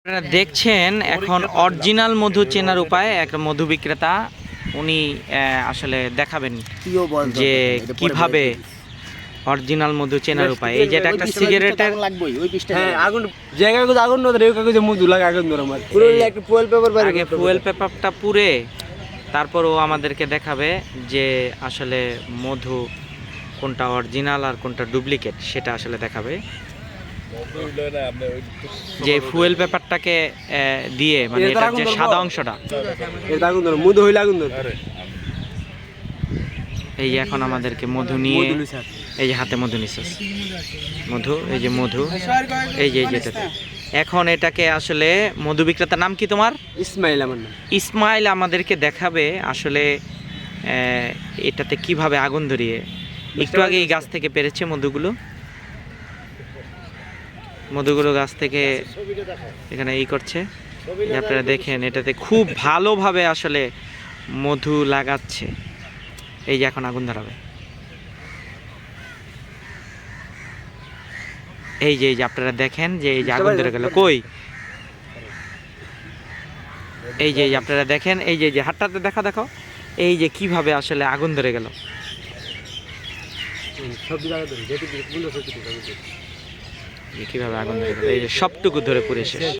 আপনারা দেখছেন এখন অরিজিনাল মধু চেনার উপায় এক মধু বিক্রেতা উনি আহ, আসলে দেখাবেন যে কীভাবে অরিজিনাল মধু চেনার উপায়। এই যেটা একটা সিগারেটের লাগবেই ওই পিসটা হ্যাঁ আগুন জায়গা কাগজ আগুন নয় রেউ কাগজে মুদু লাগে আগুন ধরে আমার পুরো একটু ফুয়েল পেপার বাইরে আগে ফুয়েল পেপারটা পুড়ে তারপর ও আমাদেরকে দেখাবে যে আসলে মধু কোনটা অরিজিনাল আর কোনটা ডুপ্লিকেট সেটা আসলে দেখাবে। যে ফুয়েল পেপারটাকে দিয়ে মানে এটার যে সাদা অংশটা। এটা আগুন ধরে মুদু হইলে আগুন ধরে এই যে এখন আমাদেরকে মধু নিয়ে এই যে হাতে মধু নিচ্ছে মধু এই যে মধু এই যে যেটাতে এখন এটাকে আসলে মধু বিক্রেতার নাম কি তোমার? ইসমাইল আমার নাম। ইসমাইল আমাদেরকে দেখাবে আসলে আহ, এটাতে কীভাবে আগুন ধরিয়ে একটু আগে এই গাছ থেকে পেরেছে মধুগুলো। মধুগুলো গাছ থেকে এখানে ই করছে। আপনারা দেখেন, এটাতে খুব ভালোভাবে আসলে মধু লাগাচ্ছে। এই যে এখন আগুন ধরাবে। এই যে এই যে আপনারা দেখেন যে এই যে আগুন ধরে গেল। কই? এই যে আপনারা দেখেন, এই যে যে হাতটাতে দেখা, দেখো। এই যে কীভাবে আসলে আগুন ধরে গেল। এই কীভাবে আগুন এই যে সবটুকু ধরে পুড়ে শেষ।